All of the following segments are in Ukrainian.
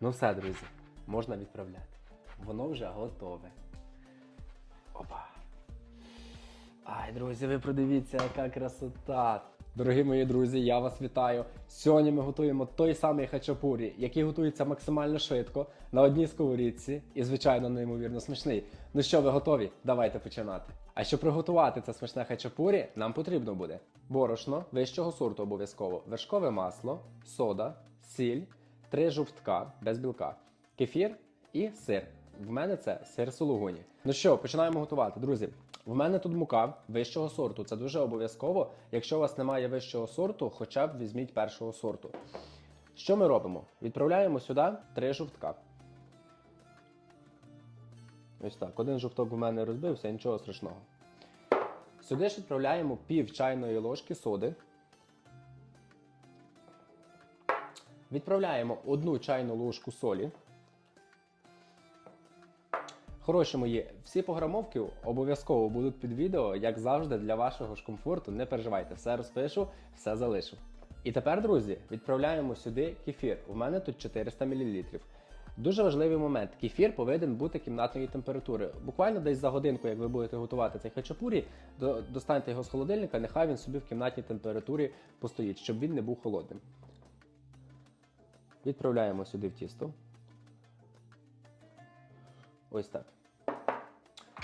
Ну все, друзі, можна відправляти. Воно вже готове. Опа. Ай, друзі, ви подивіться, яка красота! Дорогі мої друзі, я вас вітаю. Сьогодні ми готуємо той самий хачапурі, який готується максимально швидко на одній сковорідці і, звичайно, неймовірно смачний. Ну що, ви готові? Давайте починати. А щоб приготувати це смачне хачапурі, нам потрібно буде борошно вищого сорту обов'язково, вершкове масло, сода, сіль, три жовтка без білка, кефір і сир. В мене це сир сулугуні. Ну що, починаємо готувати, друзі. В мене тут мука вищого сорту. Це дуже обов'язково. Якщо у вас немає вищого сорту, хоча б візьміть першого сорту. Що ми робимо? Відправляємо сюди три жовтка. Ось так. Один жовток в мене розбився, нічого страшного. Сюди ж відправляємо пів чайної ложки соди. Відправляємо одну чайну ложку солі. Хороші мої, всі пограмовки обов'язково будуть під відео, як завжди, для вашого ж комфорту. Не переживайте, все розпишу, все залишу. І тепер, друзі, відправляємо сюди кефір. У мене тут 400 мл. Дуже важливий момент. Кефір повинен бути кімнатної температури. Буквально десь за годинку, як ви будете готувати цей хачапурі, достаньте його з холодильника, нехай він собі в кімнатній температурі постоїть, щоб він не був холодним. Відправляємо сюди в тісто. Ось так.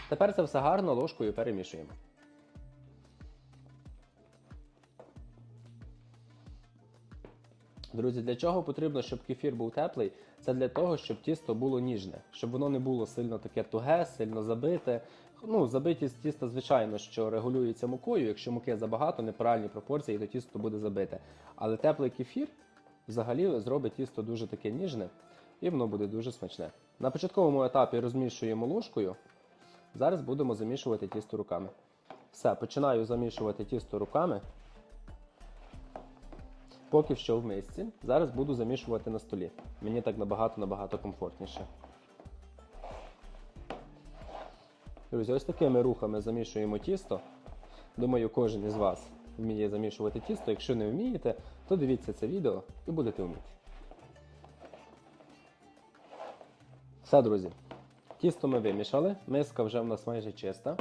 Тепер це все гарно ложкою перемішуємо. Друзі, для чого потрібно, щоб кефір був теплий? Це для того, щоб тісто було ніжне, щоб воно не було сильно таке туге, сильно забите. Ну, забитість тіста, звичайно, що регулюється мукою. Якщо муки забагато, неправильні пропорції, то тісто буде забите. Але теплий кефір взагалі зробить тісто дуже таке ніжне і воно буде дуже смачне. На початковому етапі розмішуємо ложкою. Зараз будемо замішувати тісто руками. Все, починаю замішувати тісто руками. Поки що в мисці. Зараз буду замішувати на столі. Мені так набагато-набагато комфортніше. Друзі, ось такими рухами замішуємо тісто. Думаю, кожен із вас вміє замішувати тісто. Якщо не вмієте, то дивіться це відео і будете вміти. Все, друзі. Тісто ми вимішали, миска вже в нас майже чиста.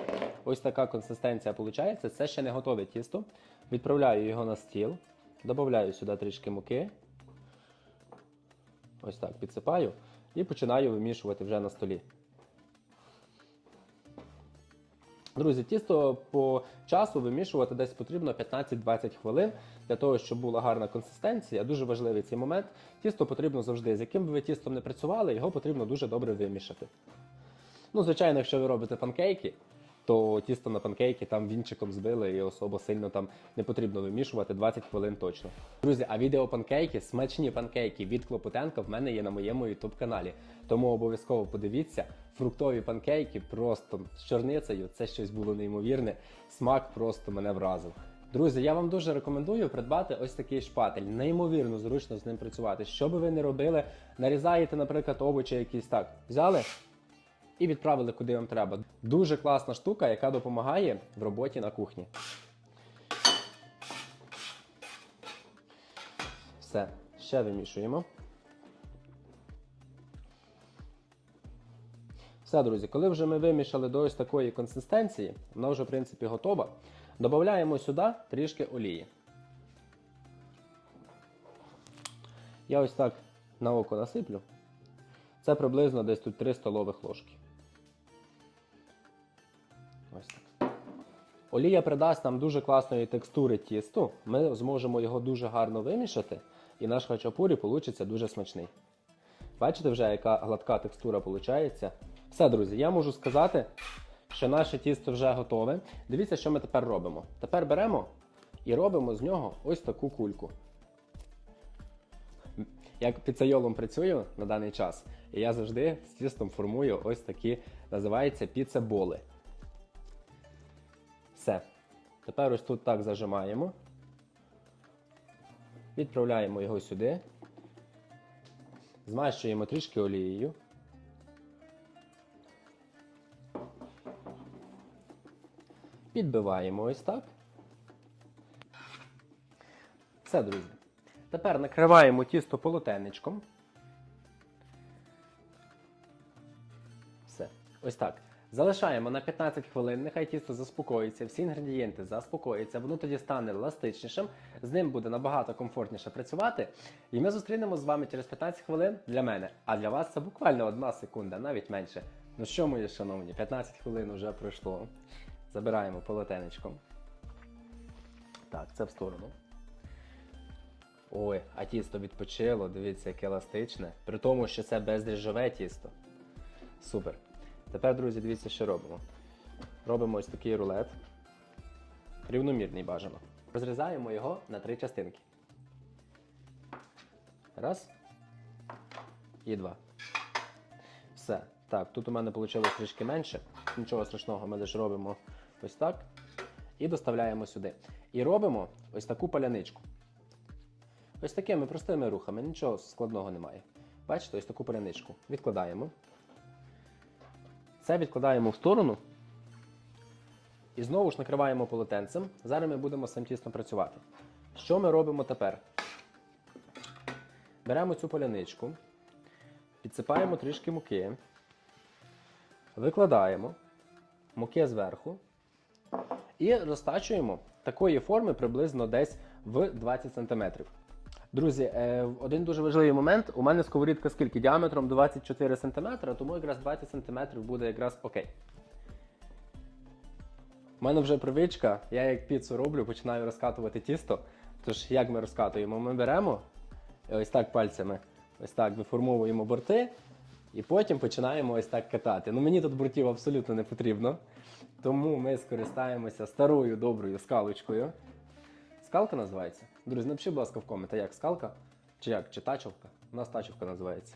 Ось така консистенція виходить. Це ще не готове тісто. Відправляю його на стіл, додаю сюди трішки муки. Ось так підсипаю і починаю вимішувати вже на столі. Друзі, тісто по часу вимішувати десь потрібно 15-20 хвилин для того, щоб була гарна консистенція. Дуже важливий цей момент. Тісто потрібно завжди, з яким би ви тістом не працювали, його потрібно дуже добре вимішати. Ну, звичайно, якщо ви робите панкейки, то тісто на панкейки там вінчиком збили і особо сильно там не потрібно вимішувати 20 хвилин точно. Друзі, а відео панкейки, смачні панкейки від Клопотенка в мене є на моєму YouTube каналі. Тому обов'язково подивіться. Фруктові панкейки просто з чорницею. Це щось було неймовірне. Смак просто мене вразив. Друзі, я вам дуже рекомендую придбати ось такий шпатель. Неймовірно зручно з ним працювати. Що би ви не робили, нарізаєте, наприклад, овочі якісь так. Взяли, і відправили куди вам треба. Дуже класна штука, яка допомагає в роботі на кухні. Все, ще вимішуємо. Все, друзі, коли вже ми вимішали до ось такої консистенції, вона вже в принципі готова. Додаємо сюди трішки олії. Я ось так на око насиплю. Це приблизно десь тут 3 столових ложки. Ось так. Олія придасть нам дуже класної текстури тісту. Ми зможемо його дуже гарно вимішати, і наш хачапурі вийде дуже смачний. Бачите вже, яка гладка текстура виходить? Все, друзі, я можу сказати, що наше тісто вже готове. Дивіться, що ми тепер робимо. Тепер беремо і робимо з нього ось таку кульку. Як піцейолом працюю на даний час, і я завжди з тістом формую ось такі, називаються піцеболи. Все. Тепер ось тут так зажимаємо. Відправляємо його сюди. Змащуємо трішки олією. Підбиваємо ось так. Все, друзі. Тепер накриваємо тісто полотенечком. Все. Ось так. Залишаємо на 15 хвилин, нехай тісто заспокоїться, всі інгредієнти заспокоїться, воно тоді стане еластичнішим, з ним буде набагато комфортніше працювати. І ми зустрінемо з вами через 15 хвилин для мене. А для вас це буквально одна секунда, навіть менше. Ну що, мої шановні, 15 хвилин вже пройшло. Забираємо полотенечко. Так, це в сторону. Ой, а тісто відпочило, дивіться, яке еластичне. При тому, що це бездріжджове тісто. Супер. Тепер, друзі, дивіться, що робимо. Робимо ось такий рулет. Рівномірний бажано. Розрізаємо його на три частинки. Раз. І два. Все. Так, тут у мене вийшло трішки менше. Нічого страшного, ми лише робимо ось так. І доставляємо сюди. І робимо ось таку паляничку. Ось такими простими рухами, нічого складного немає. Бачите, ось таку паляничку. Відкладаємо. Це відкладаємо в сторону. І знову ж накриваємо полотенцем. Зараз ми будемо з цим тістом працювати. Що ми робимо тепер? Беремо цю поляничку, підсипаємо трішки муки, викладаємо муки зверху і розтачуємо такої форми приблизно десь в 20 см. Друзі, е, один дуже важливий момент. У мене сковорідка скільки? Діаметром 24 см, тому якраз 20 см буде якраз окей. У мене вже привичка, я як піцу роблю, починаю розкатувати тісто. Тож, як ми розкатуємо? Ми беремо ось так пальцями, ось так виформовуємо борти, і потім починаємо ось так катати. Ну мені тут бортів абсолютно не потрібно. Тому ми скористаємося старою доброю скалочкою. Скалка називається? Друзі, напишіть, будь ласка, в коменти, як скалка? Чи як? Чи тачовка? У нас тачовка називається.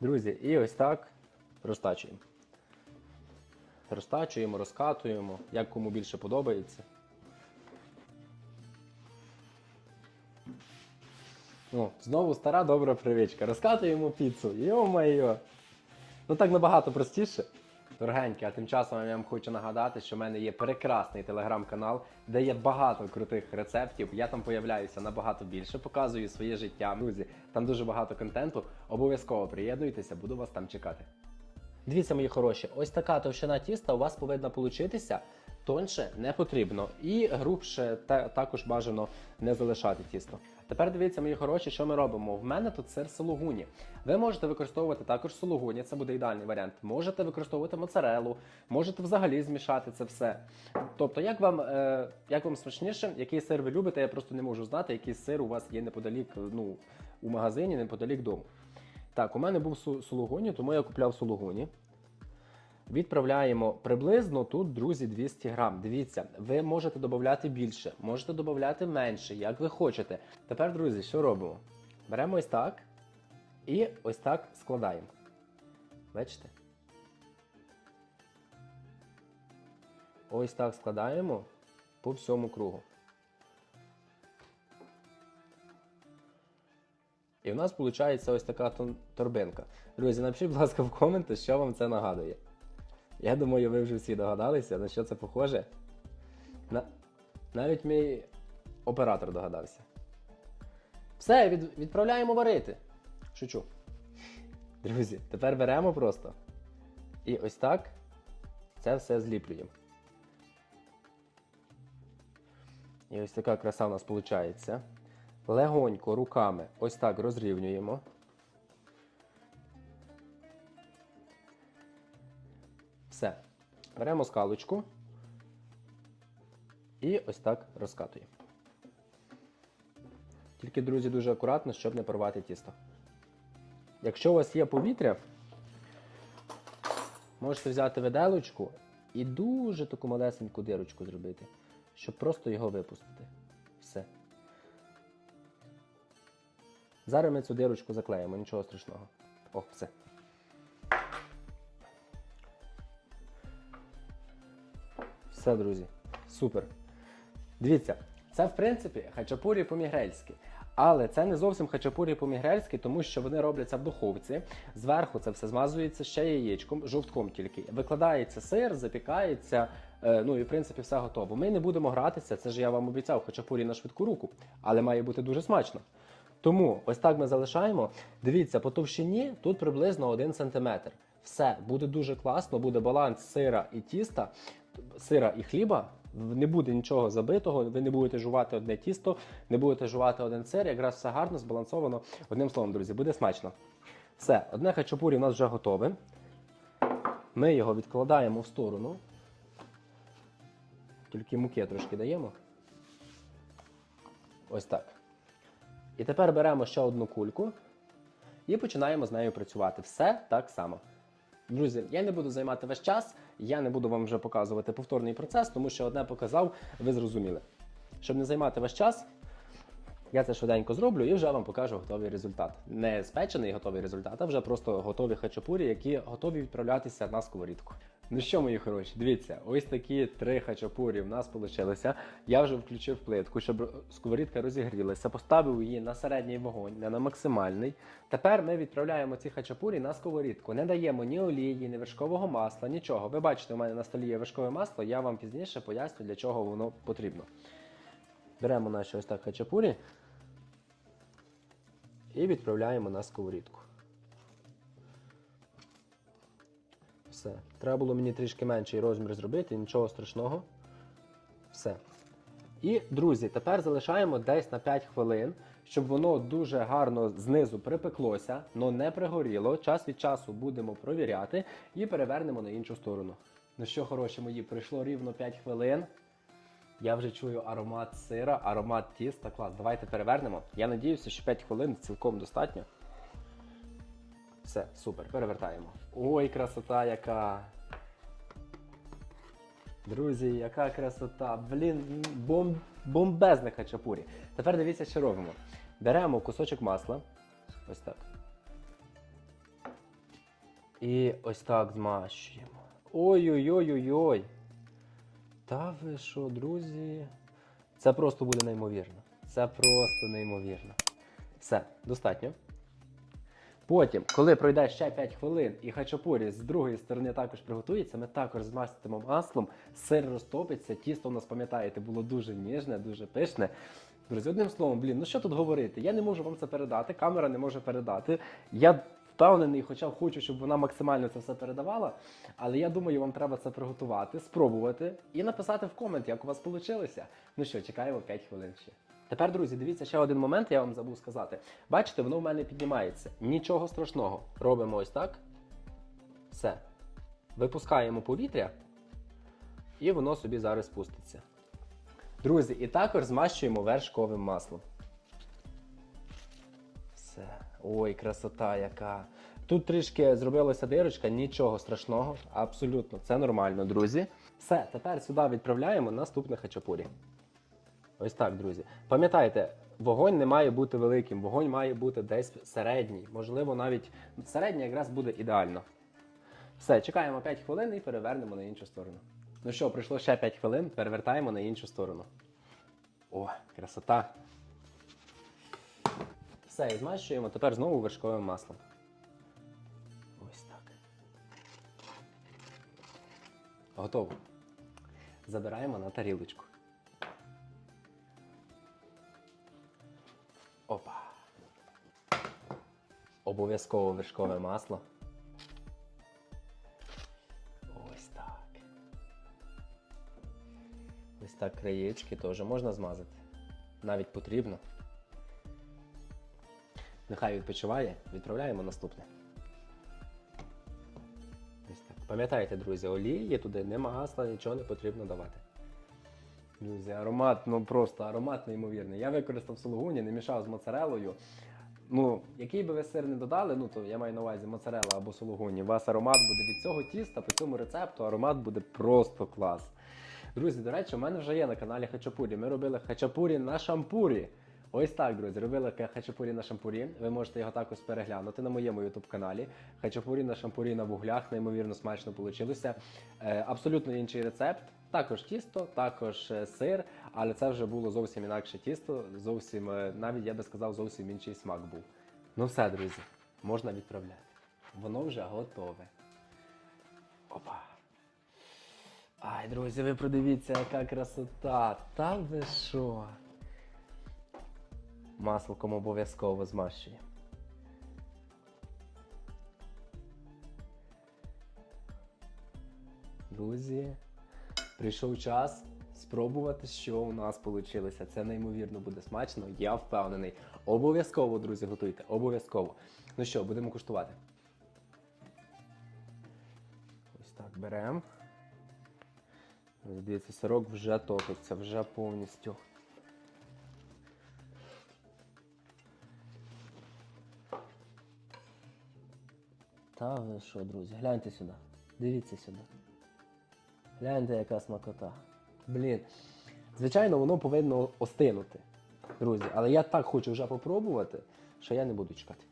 Друзі, і ось так розтачуємо. Розтачуємо, розкатуємо, як кому більше подобається. О, знову стара добра привичка. Розкатуємо піцу. Йо-майо. Ну так набагато простіше. Дорогенькі, а тим часом я вам хочу нагадати, що в мене є прекрасний телеграм-канал, де є багато крутих рецептів. Я там появляюся набагато більше, показую своє життя. Друзі, там дуже багато контенту. Обов'язково приєднуйтеся, буду вас там чекати. Дивіться, мої хороші, ось така товщина тіста у вас повинна получитися. Тоньше не потрібно і грубше та, також бажано не залишати тісто. Тепер дивіться, мої хороші, що ми робимо. В мене тут сир сулугуні. Ви можете використовувати також сулугуні, це буде ідеальний варіант. Можете використовувати моцарелу, можете взагалі змішати це все. Тобто, як вам, е, як вам смачніше, який сир ви любите, я просто не можу знати, який сир у вас є неподалік, ну, у магазині, неподалік дому. Так, у мене був су- тому я купляв сулугуні. Відправляємо приблизно тут, друзі, 200 грам. Дивіться, ви можете додати більше, можете додати менше, як ви хочете. Тепер, друзі, що робимо? Беремо ось так і ось так складаємо. Бачите? Ось так складаємо по всьому кругу. І в нас виходить ось така торбинка. Друзі, напишіть, будь ласка, в коменти, що вам це нагадує. Я думаю, ви вже всі догадалися, на що це похоже. На... Навіть мій оператор догадався. Все, від... відправляємо варити. Шучу. Друзі, тепер беремо просто. І ось так це все зліплюємо. І ось така краса у нас виходить. Легонько руками ось так розрівнюємо. Все. Беремо скалочку і ось так розкатуємо. Тільки, друзі, дуже акуратно, щоб не порвати тісто. Якщо у вас є повітря, можете взяти виделочку і дуже таку малесеньку дирочку зробити, щоб просто його випустити. Все. Зараз ми цю дирочку заклеїмо, нічого страшного. О, все. Все, друзі, супер. Дивіться, це в принципі хачапурі по-мігрельськи. Але це не зовсім хачапурі по-мігрельськи, тому що вони робляться в духовці. Зверху це все змазується ще яєчком, жовтком тільки. Викладається сир, запікається. е, Ну і в принципі все готово. Ми не будемо гратися, це ж я вам обіцяв хачапурі на швидку руку, але має бути дуже смачно. Тому ось так ми залишаємо. Дивіться, по товщині тут приблизно 1 см. Все, буде дуже класно, буде баланс сира і тіста, сира і хліба. Не буде нічого забитого, ви не будете жувати одне тісто, не будете жувати один сир, якраз все гарно, збалансовано. Одним словом, друзі, буде смачно. Все, одне хачапурі у нас вже готове. Ми його відкладаємо в сторону. Тільки муки трошки даємо. Ось так. І тепер беремо ще одну кульку і починаємо з нею працювати. Все так само. Друзі, я не буду займати весь час, я не буду вам вже показувати повторний процес, тому що одне показав, ви зрозуміли. Щоб не займати ваш час, я це швиденько зроблю і вже вам покажу готовий результат. Не спечений готовий результат, а вже просто готові хачапурі, які готові відправлятися на сковорідку. Ну що, мої хороші, дивіться, ось такі три хачапурі в нас вийшло. Я вже включив плитку, щоб сковорідка розігрілася, поставив її на середній вогонь, не на максимальний. Тепер ми відправляємо ці хачапурі на сковорідку. Не даємо ні олії, ні вершкового масла, нічого. Ви бачите, у мене на столі є вершкове масло, я вам пізніше поясню, для чого воно потрібно. Беремо наші ось так хачапурі і відправляємо на сковорідку. Все. Треба було мені трішки менший розмір зробити, нічого страшного. Все. І, друзі, тепер залишаємо десь на 5 хвилин, щоб воно дуже гарно знизу припеклося, але не пригоріло. Час від часу будемо провіряти і перевернемо на іншу сторону. Ну що, хороші мої, пройшло рівно 5 хвилин. Я вже чую аромат сира, аромат тіста. Клас, давайте перевернемо. Я надіюся, що 5 хвилин цілком достатньо. Все, супер, перевертаємо. Ой, красота яка. Друзі, яка красота. Блін, бом... бомбезне хачапурі. Тепер дивіться, що робимо. Беремо кусочок масла. Ось так. І ось так змащуємо. Ой-ой-ой-ой-ой. Та ви що, друзі? Це просто буде неймовірно. Це просто неймовірно. Все, достатньо. Потім, коли пройде ще 5 хвилин і хачапурі з другої сторони також приготується, ми також змастимо маслом, сир розтопиться, тісто у нас, пам'ятаєте, було дуже ніжне, дуже пишне. Друзі, одним словом, блін, ну що тут говорити? Я не можу вам це передати, камера не може передати. Я впевнений, хоча хочу, щоб вона максимально це все передавала. Але я думаю, вам треба це приготувати, спробувати і написати в комент, як у вас вийшло. Ну що, чекаємо 5 хвилин ще. Тепер, друзі, дивіться ще один момент, я вам забув сказати. Бачите, воно в мене піднімається. Нічого страшного. Робимо ось так. Все. Випускаємо повітря, і воно собі зараз спуститься. Друзі, і також змащуємо вершковим маслом. Все. Ой, красота яка. Тут трішки зробилася дирочка, нічого страшного, абсолютно, це нормально, друзі. Все, тепер сюди відправляємо наступне хачапурі. Ось так, друзі. Пам'ятайте, вогонь не має бути великим, вогонь має бути десь середній. Можливо, навіть середній якраз буде ідеально. Все, чекаємо 5 хвилин і перевернемо на іншу сторону. Ну що, пройшло ще 5 хвилин, перевертаємо на іншу сторону. О, красота. Все, і змащуємо тепер знову вершковим маслом. Ось так. Готово. Забираємо на тарілочку. Обов'язково вершкове масло. Ось так. Ось так краєчки теж можна змазати. Навіть потрібно. Нехай відпочиває, відправляємо наступне. Ось так. Пам'ятайте, друзі, олії туди не масла, нічого не потрібно давати. Друзі, аромат, ну просто аромат неймовірний. Я використав сулугуні, не мішав з моцарелою. Ну, який би ви сир не додали, ну то я маю на увазі моцарелла або сулугуні, у вас аромат буде від цього тіста, по цьому рецепту аромат буде просто клас. Друзі, до речі, у мене вже є на каналі Хачапурі. Ми робили хачапурі на шампурі. Ось так, друзі, робили хачапурі на шампурі. Ви можете його також переглянути на моєму youtube каналі. Хачапурі на шампурі на вуглях, неймовірно смачно вийшло. Е, абсолютно інший рецепт. Також тісто, також е, сир, але це вже було зовсім інакше тісто, зовсім, е, навіть я би сказав, зовсім інший смак був. Ну все, друзі, можна відправляти. Воно вже готове. Опа. Ай, друзі, ви продивіться, яка красота. Та ви що? Маслком обов'язково змащуємо. Друзі, прийшов час спробувати, що у нас вийшло. Це неймовірно буде смачно, я впевнений. Обов'язково, друзі, готуйте. Обов'язково. Ну що, будемо куштувати. Ось так беремо. Дивіться, сирок вже топиться, вже повністю. Та ви що, друзі, гляньте сюди. Дивіться сюди. Гляньте, яка смакота. Блін. Звичайно, воно повинно остинути, друзі. Але я так хочу вже попробувати, що я не буду чекати.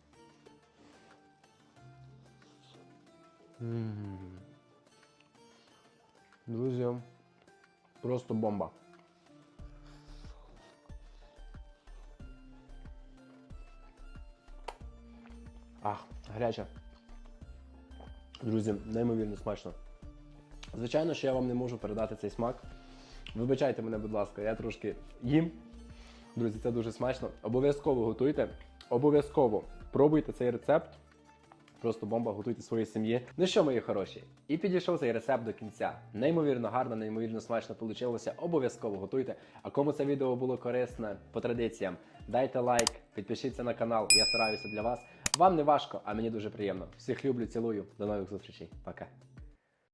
Друзі, просто бомба. Ах, гаряче. Друзі, неймовірно смачно. Звичайно, що я вам не можу передати цей смак. Вибачайте мене, будь ласка, я трошки їм. Друзі, це дуже смачно. Обов'язково готуйте. Обов'язково пробуйте цей рецепт. Просто бомба, готуйте своїй сім'ї. Ну що, мої хороші, і підійшов цей рецепт до кінця. Неймовірно гарно, неймовірно смачно вийшло. Обов'язково готуйте. А кому це відео було корисне по традиціям, дайте лайк, підпишіться на канал. Я стараюся для вас. Вам не важко, а мені дуже приємно. Всіх люблю, цілую. До нових зустрічей. Пока.